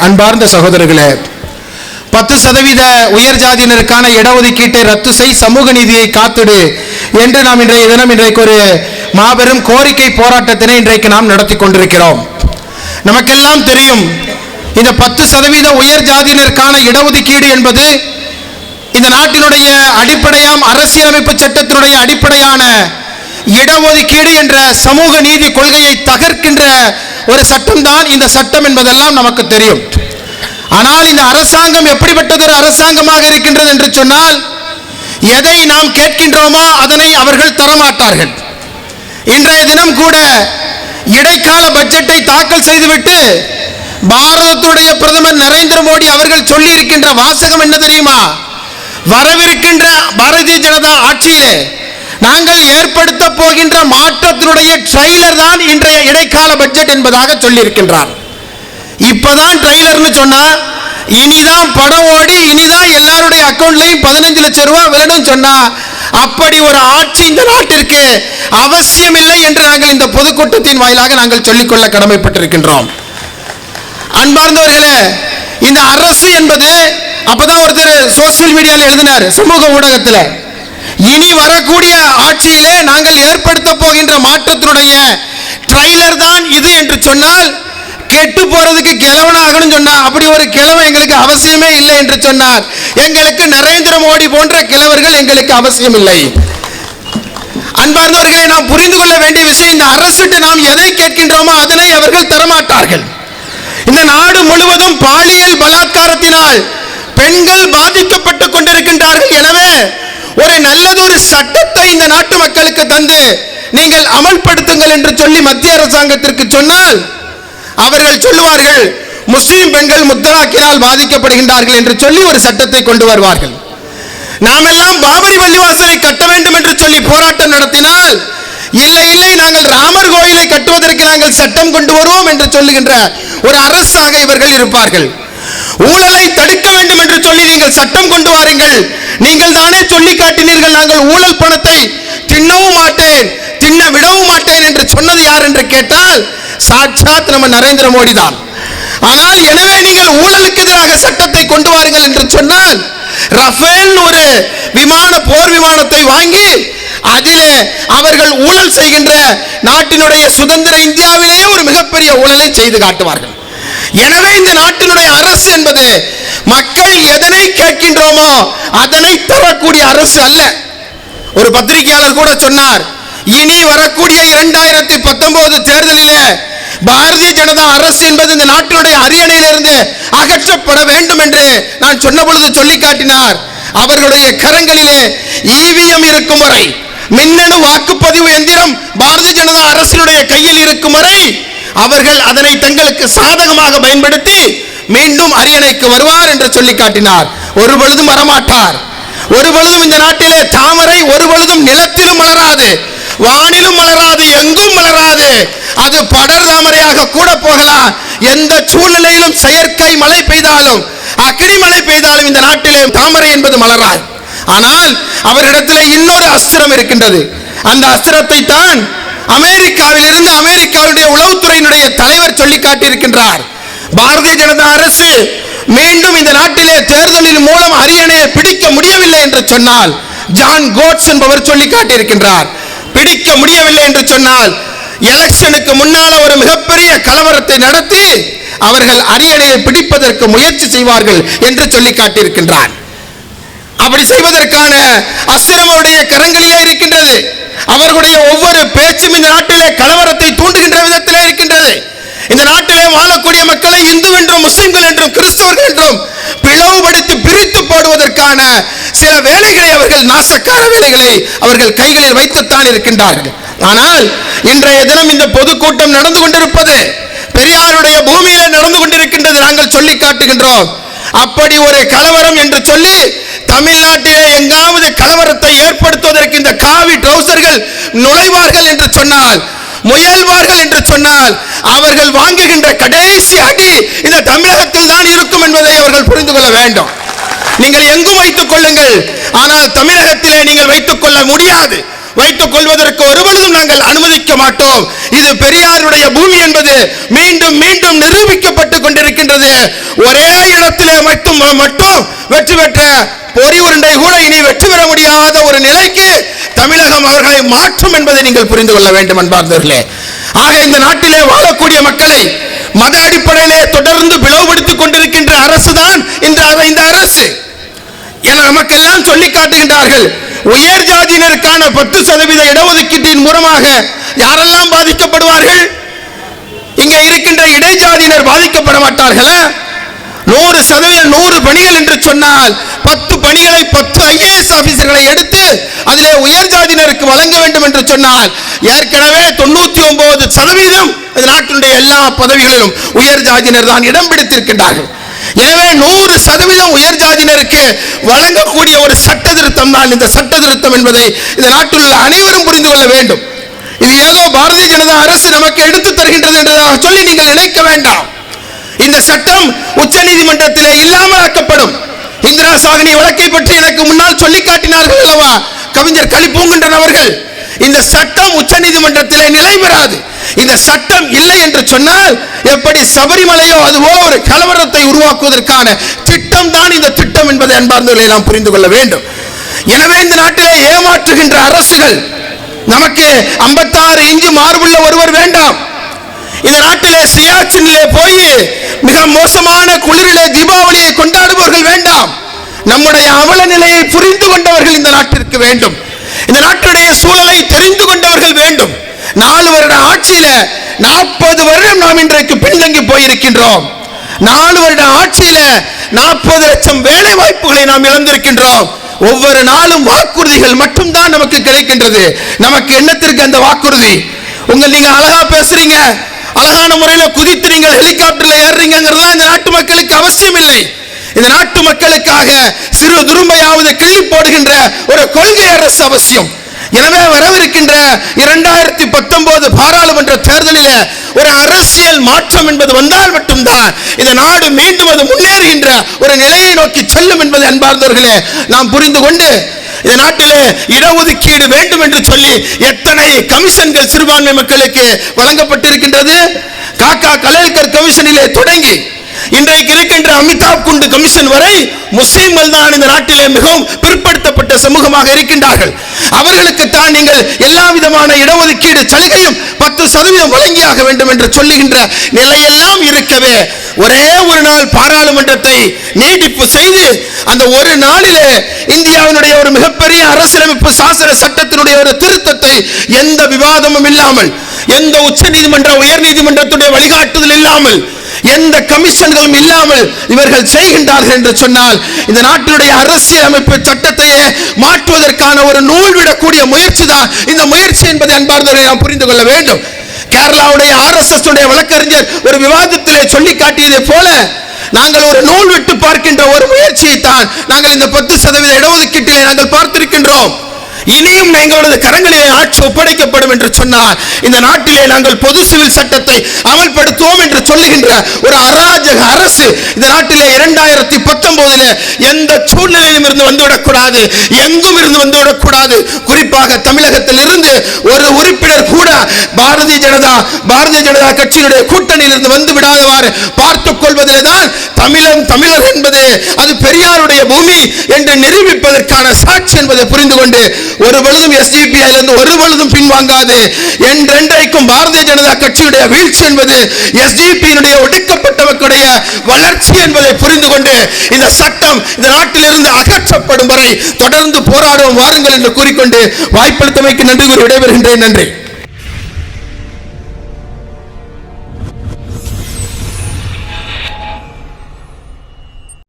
அன்பார்ந்த சகோதரர்களே பத்து சதவீத உயர் ஜாதியினருக்கான இடஒதுக்கீட்டை ரத்து செய் சமூக நீதியை காத்துடு என்று நாம் இன்றைய தினம் இன்றைக்கு ஒரு மாபெரும் கோரிக்கை போராட்டத்தினை இன்றைக்கு நாம் நடத்தி கொண்டிருக்கிறோம். நமக்கெல்லாம் தெரியும் இந்த பத்து சதவீத உயர் ஜாதியினருக்கான இடஒதுக்கீடு என்பது இந்த நாட்டினுடைய அடிப்படையாம் அரசியலமைப்பு சட்டத்தினுடைய அடிப்படையான இடஒதுக்கீடு என்ற சமூக நீதி கொள்கையை தகர்க்கின்ற ஒரு சட்டம்தான் இந்த சட்டம் என்பதெல்லாம் நமக்கு தெரியும். ஆனால் இந்த அரசாங்கம் எப்படிப்பட்டதொரு அரசாங்கமாக இருக்கின்றது என்று சொன்னால் எதை நாம் கேட்கின்றோமோ அதனை அவர்கள் தரமாட்டார்கள். இன்றைய தினம் கூட இடைக்கால பட்ஜெட்டை தாக்கல் செய்துவிட்டு பாரதத்துடைய பிரதமர் நரேந்திர மோடி அவர்கள் சொல்லி இருக்கின்ற வாசகம் என்ன தெரியுமா? வரவிருக்கின்ற பாரதிய ஜனதா ஆட்சியிலே நாங்கள் ஏற்படுத்த போகின்ற மாற்றத்தினுடைய ட்ரெய்லர் தான் இன்றைய இடைக்கால பட்ஜெட் என்பதாக சொல்லியிருக்கின்றார். இப்பதான் ட்ரெய்லர்னு சொன்னா இனிதான் படம் ஓடி இனிதான் எல்லாருடைய அக்கௌண்ட்லையும் பதினஞ்சு லட்சம் ரூபாய் வேணும் சொன்னா அப்படி ஒரு ஆட்சி இந்த நாட்டிற்கு அவசியமில்லை என்று நாங்கள் இந்த பொதுக்கூட்டத்தின் வாயிலாக நாங்கள் சொல்லிக்கொள்ள கடமைப்பட்டிருக்கின்றோம். அன்பார்ந்தவர்களே இந்த அரசு என்பது அப்பதான் ஒருத்தர் சோசியல் மீடியாவில் எழுதினார் சமூக ஊடகத்தில். இனி வரக்கூடிய ஆட்சியிலே நாங்கள் ஏற்படுத்த போகின்ற மாற்றத்தினுடைய ட்ரைலர் தான் இது என்று சொன்னால் கெட்டு போறதுக்கு கிழவன் ஆகணும் சொன்னா அப்படி ஒரு கிழவன் எங்களுக்கு அவசியமே இல்லை என்று சொன்னார். எங்களுக்கு நரேந்திர மோடி போன்ற கிழவர்கள் எங்களுக்கு அவசியம் இல்லை. அன்பார்ந்தவர்களை நாம் புரிந்து கொள்ள வேண்டிய விஷயம் இந்த அரசிட்டு நாம் எதை கேட்கின்றோமோ அதனை அவர்கள் தரமாட்டார்கள். இந்த நாடு முழுவதும் பாலியல் பலாத்காரத்தினால் பெண்கள் பாதிக்கப்பட்டுக் கொண்டிருக்கின்றார்கள். எனவே ஒரு நல்லதொரு சட்டத்தை இந்த நாட்டு மக்களுக்கு தந்து நீங்கள் அமல்படுத்துங்கள் என்று சொல்லி மத்திய அரசாங்கத்திற்கு சொன்னால் அவர்கள் சொல்லுவார்கள் முஸ்லிம் பெண்கள் முத்தலாக்கினால் பாதிக்கப்படுகின்றார்கள் என்று சொல்லி ஒரு சட்டத்தை கொண்டு வருவார்கள். நாமெல்லாம் பாபரி பள்ளிவாசலை கட்ட வேண்டும் என்று சொல்லி போராட்டம் நடத்தினால் இல்லை இல்லை நாங்கள் ராமர் கோயிலை கட்டுவதற்கு நாங்கள் சட்டம் கொண்டு வருவோம் என்று சொல்லுகின்ற ஒரு அரசாக இவர்கள் இருப்பார்கள். ஊழலை தடுக்க வேண்டும் என்று சொல்லி நீங்கள் சட்டம் கொண்டு வாருங்கள். நீங்கள் தானே சொல்லி காட்டினீர்கள். நாங்கள் ஊழல் பணத்தை தின்னவும் மாட்டேன் தின்ன விடவும் மாட்டேன் என்று சொன்னது யார் என்று கேட்டால் சாட்சாத் நம்ம நரேந்திர மோடி தான். ஆனால் எனவே நீங்கள் ஊழலுக்கு எதிராக சட்டத்தை கொண்டு வாருங்கள் என்று சொன்னால் ரஃபேல் ஒரு விமான போர் விமானத்தை வாங்கி அதிலே அவர்கள் ஊழல் செய்கின்ற நாட்டினுடைய சுதந்திர இந்தியாவிலேயே ஒரு மிகப்பெரிய ஊழலை செய்து காட்டுவார்கள். எனவே இந்த நாட்டினுடைய அரசு என்பது மக்கள் எதனை கேட்கின்றோமோ அதனை தரக்கூடிய அரசு அல்ல. ஒரு பத்திரிகையாளர் கூட சொன்னார் இனி வரக்கூடிய இரண்டாயிரத்தி பத்தொன்பது தேர்தலிலே பாரதிய ஜனதா அரசு என்பது இந்த நாட்டினுடைய அரியணையிலிருந்து அகற்றப்பட வேண்டும் என்று நான் சொன்ன பொழுது சொல்லி காட்டினார். அவர்களுடைய கரங்களிலே இவிஎம் இருக்கும் வரை மின்னணு வாக்குப்பதிவு எந்திரம் பாரதிய ஜனதா அரசினுடைய கையில் இருக்கும் வரை அவர்கள் அதனை தங்களுக்கு சாதகமாக பயன்படுத்தி மீண்டும் அரியணைக்கு வருவார் என்று சொல்லி காட்டினார். ஒரு பொழுதும் வரமாட்டார். ஒரு பொழுதும் இந்த நாட்டிலே தாமரை ஒரு பொழுதும் நிலத்திலும் மலராது. வானிலும் மலராது எங்கும் மலராது. அது படர் தாமரையாக கூட போகலாம். எந்த சூழ்நிலையிலும் செயற்கை மழை பெய்தாலும் அக்னி மழை பெய்தாலும் இந்த நாட்டிலே தாமரை என்பது மலராது. ஆனால் அவரிடத்தில் இன்னொரு அஸ்திரம் இருக்கின்றது. அந்த அஸ்திரத்தை தான் அமெரிக்காவில் இருந்து அமெரிக்காவுடைய உளவுத்துறையினுடைய தலைவர் சொல்லி காட்டியிருக்கின்றார். பாரதிய ஜனதா அரசு மீண்டும் இந்த நாட்டிலே தேர்தலின் மூலம் அரியணையை பிடிக்க முடியவில்லை என்று சொன்னால் ஜான் கோட்ஸ் என்பவர் சொல்லி காட்டியிருக்கின்றார். பிடிக்க முடியவில்லை என்று சொன்னால் எலெக்ஷனுக்கு முன்னால் ஒரு மிகப்பெரிய கலவரத்தை நடத்தி அவர்கள் அரியணையை பிடிப்பதற்கு முயற்சி செய்வார்கள் என்று சொல்லி காட்டியிருக்கின்றார். அப்படி செய்வதற்கான அஸ்திரம் அவருடைய கரங்களிலே இருக்கின்றது. அவர்களுடைய ஒவ்வொரு பேச்சும் இந்த நாட்டிலே கலவரத்தை தூண்டுகின்ற விதத்திலே இருக்கின்றது. இந்த நாட்டிலே வாழக்கூடிய மக்களை இந்து என்றும் முஸ்லிம்கள் என்றும் கிறிஸ்தவர்கள் என்றும் பிளவுபடுத்தி பிரித்து போடுவதற்கான சில வேலைகளை அவர்கள் நாசக்கார வேலைகளை அவர்கள் கைகளில் வைத்துத்தான் இருக்கின்றார்கள். ஆனால் இன்றைய தினம் இந்த பொதுக்கூட்டம் நடந்து கொண்டிருப்பது பெரியாருடைய பூமியிலே நடந்து கொண்டிருக்கின்றது நாங்கள் சொல்லி காட்டுகின்றோம். அப்படி ஒரு கலவரம் என்று சொல்லி தமிழ்நாட்டிலே எங்காவது கலவரத்தை ஏற்படுத்துவதற்கு இந்த காவி ட்ரௌசர்கள் நுழைவார்கள் என்று சொன்னால் முயல்வார்கள் என்று சொன்னால் அவர்கள் வாங்குகின்ற கடைசி அடி இந்த தமிழகத்தில் தான் இருக்கும் என்பதை அவர்கள் புரிந்து கொள்ள வேண்டும். நீங்கள் எங்கும் வைத்துக் கொள்ளுங்கள். ஆனால் தமிழகத்திலே நீங்கள் வைத்துக் கொள்ள முடியாது. வைத்துக் கொள்வதற்கு ஒருபொழுதும் நாங்கள் அனுமதிக்க மாட்டோம். இது பெரியாருடைய பூமி என்பது மீண்டும் மீண்டும் நிரூபிக்கப்பட்டு கொண்டிருக்கின்றது. ஒரே இடத்திலே மட்டும் மட்டும் வெற்றி பெற்ற பொறி உருண்டை கூட இனி வெற்றி பெற முடியாத ஒரு நிலைக்கு தமிழகம் அவர்களை மாற்றும் என்பதை நீங்கள் புரிந்து கொள்ள வேண்டும் என்பார்களே ஆக இந்த நாட்டிலே வாழக்கூடிய மக்களை மத அடிப்படையிலே தொடர்ந்து பிளவுபடுத்திக் கொண்டிருக்கின்ற அரசுதான் இன்று இந்த அரசு. என நமக்கெல்லாம் சொல்லி காட்டுகின்றார்கள் உயர் ஜாதியினருக்கான பத்து சதவீத இடஒதுக்கீட்டின் மூலமாக யாரெல்லாம் பாதிக்கப்படுவார்கள்? இங்கே இருக்கின்ற இடைஜாதியினர் பாதிக்கப்பட மாட்டார்களா? நூறு சதவீதம் நூறு பணிகள் என்று சொன்னால் பத்து பணிகளை பத்து ஐஏஎஸ் ஆபீசர்களை எடுத்து அதிலே உயர் ஜாதியினருக்கு வழங்க வேண்டும் என்று சொன்னால் ஏற்கனவே தொண்ணூத்தி ஒன்பது சதவீதம் இந்த நாட்டினுடைய எல்லா பதவிகளிலும் உயர் ஜாதியினர் தான் இடம் பிடித்திருக்கின்றார்கள். எனவே நூறு சதவீதம் உயர் ஜாதியினருக்கு வழங்கக்கூடிய ஒரு சட்ட திருத்தம் தான் இந்த சட்ட திருத்தம் என்பதை இந்த நாட்டில் உள்ள அனைவரும் புரிந்து கொள்ள வேண்டும். இது ஏதோ பாரதிய ஜனதா அரசு நமக்கு எடுத்து தருகின்றது என்றதாக சொல்லி நீங்கள் நினைக்க வேண்டாம். இந்த சட்டம் உச்ச நீதிமன்றத்திலே இல்லாமல் ஆக்கப்படும் இந்திரா சாகனி வழக்கை பற்றி எனக்கு முன்னால் சொல்லி காட்டினார்கள் அல்லவா? கவிஞர் கலிப்பூங்குன்றன் அவர்கள். இந்த சட்டம் உச்ச நீதிமன்றத்தில் நிலை பெறாது. இந்த சட்டம் இல்லை என்று சொன்னால் எப்படி சபரிமலையோ அதுபோல ஒரு கலவரத்தை உருவாக்குவதற்கான திட்டம் தான் இந்த திட்டம் என்பதை அன்பார்ந்தவர்களை நாம் புரிந்து கொள்ள வேண்டும். எனவே இந்த நாட்டிலே ஏமாற்றுகின்ற அரசுகள் நமக்கு ஐம்பத்தாறு இஞ்சு மார்புள்ள ஒருவர் வேண்டாம். இந்த நாட்டிலே சியாச்சினிலே போய் மிக மோசமான குளிரிலே தீபாவளியை கொண்டாடுபவர்கள் வேண்டாம். நம்முடைய அவல நிலையை புரிந்து கொண்டவர்கள் இந்த நாட்டிற்கு வேண்டும். இந்த நாட்டுடைய சூழலை தெரிந்து கொண்டவர்கள் வேண்டும். நாலு வருட ஆட்சியில நாற்பது வருடம் நாம் இன்றைக்கு பின்தங்கி போயிருக்கின்றோம். நாலு வருட ஆட்சியில நாற்பது லட்சம் வேலை வாய்ப்புகளை நாம் இழந்திருக்கின்றோம். ஒவ்வொரு நாளும் வாக்குறுதிகள் மட்டும்தான் நமக்கு கிடைக்கின்றது. நமக்கு என்னத்திற்கு அந்த வாக்குறுதி? உங்கள் நீங்க அழகா பேசுறீங்க. அழகான முறையில் குதித்து நீங்கள் ஹெலிகாப்டர்ல ஏறுறீங்கிறது இந்த நாட்டு மக்களுக்கு அவசியம் இல்லை இந்த நாட்டு மக்களுக்காக சிறு துரும்பையாவது கிள்ளி போடுகின்ற ஒரு கொள்கை அரசு அவசியம். எனவே வரவிருக்கின்ற இரண்டாயிரத்தி பத்தொன்பது பாராளுமன்ற தேர்தலில் ஒரு அரசியல் மாற்றம் என்பது வந்தால் மட்டும்தான் இந்த நாடு மீண்டும் அது முன்னேறுகின்ற ஒரு நிலையை நோக்கி செல்லும் என்பதை அன்பார்ந்தவர்களே நாம் புரிந்து கொண்டு இந்த நாட்டிலே இடஒதுக்கீடு வேண்டும் என்று சொல்லி எத்தனை கமிஷன்கள் சிறுபான்மை மக்களுக்கு வழங்கப்பட்டிருக்கின்றது? காக்கா கலேல்கர் கமிஷனிலே தொடங்கி இன்றைக்கு இருக்கின்ற அமிதாப் குண்டு கமிஷன் வரை முஸ்லிம்கள் தான் இந்த நாட்டிலே மிகவும் பிற்படுத்தப்பட்ட சமூகமாக இருக்கின்றார்கள். அவர்களுக்கு தான் நீங்கள் எல்லா விதமான இடஒதுக்கீடு சலுகையும் பத்து சதவீதம் வழங்கியாக வேண்டும் என்று சொல்லுகின்ற நிலையெல்லாம் இருக்கவே ஒரே ஒரு நாள் பாராளுமன்றத்தை நீட்டிப்பு செய்து அந்த ஒரு நாளிலே இந்தியா அரசியலமைப்பு சாசன சட்டத்தினுடைய ஒரு திருத்தத்தை எந்த விவாதமும் இல்லாமல் எந்த உச்ச நீதிமன்ற உயர் நீதிமன்றத்துடைய வழிகாட்டுதல் இல்லாமல் எந்த கமிஷன்களும் இல்லாமல் இவர்கள் செய்கின்றார்கள் என்று சொன்னால் இந்த நாட்டினுடைய அரசியல் அமைப்பு சட்டத்தையே மாற்றுவதற்கான ஒரு நூல் விடக்கூடிய முயற்சி தான் இந்த முயற்சி என்பதை அன்பார்ந்தவர்களை நாம் புரிந்து கொள்ள வேண்டும். கேரளாவுடைய ஆர் எஸ் எஸ் வழக்கறிஞர் ஒரு விவாதத்திலே சொல்லி காட்டியதை போல நாங்கள் ஒரு நூல் விட்டு பார்க்கின்ற ஒரு முயற்சியை தான் நாங்கள் இந்த பத்து சதவீத இடஒதுக்கீட்டிலே நாங்கள் பார்த்திருக்கின்றோம். இனியும் எங்களது கரங்களிலே ஆட்சி ஒப்படைக்கப்படும் என்று சொன்னால் இந்த நாட்டிலே நாங்கள் பொது சிவில் சட்டத்தை அமல்படுத்துவோம் என்று சொல்லுகின்ற ஒரு அராஜக அரசு இந்த நாட்டிலே இரண்டாயிரத்தி பத்தொன்பதுல எந்த சூழ்நிலையிலும் இருந்து வந்துவிடக்கூடாது எங்கும் இருந்து வந்துவிடக்கூடாது. குறிப்பாக தமிழகத்தில் இருந்து ஒரு உறுப்பினர் கூட பாரதிய ஜனதா பாரதிய ஜனதா கட்சியினுடைய கூட்டணியில் இருந்து வந்து விடாதவாறு பார்த்துக் கொள்வதிலே தான் தமிழன் தமிழர் என்பது அது பெரியாருடைய பூமி என்று நிரூபிப்பதற்கான சாட்சி என்பதை புரிந்து கொண்டு ஒரு பொழுதும் இருந்து ஒரு பொழுதும் பின்வாங்காது. என்றென்றைக்கும் பாரதிய ஜனதா கட்சியுடைய வீழ்ச்சி என்பது எஸ்டிபியினுடைய ஒடுக்கப்பட்ட மக்களுடைய வளர்ச்சி என்பதை புரிந்து கொண்டு இந்த சட்டம் இந்த நாட்டிலிருந்து அகற்றப்படும் வரை தொடர்ந்து போராடுவோம் வாருங்கள் என்று கூறிக்கொண்டு வாய்ப்பளித்தமைக்கு நன்றி கூறி விடைபெறுகின்றேன். நன்றி.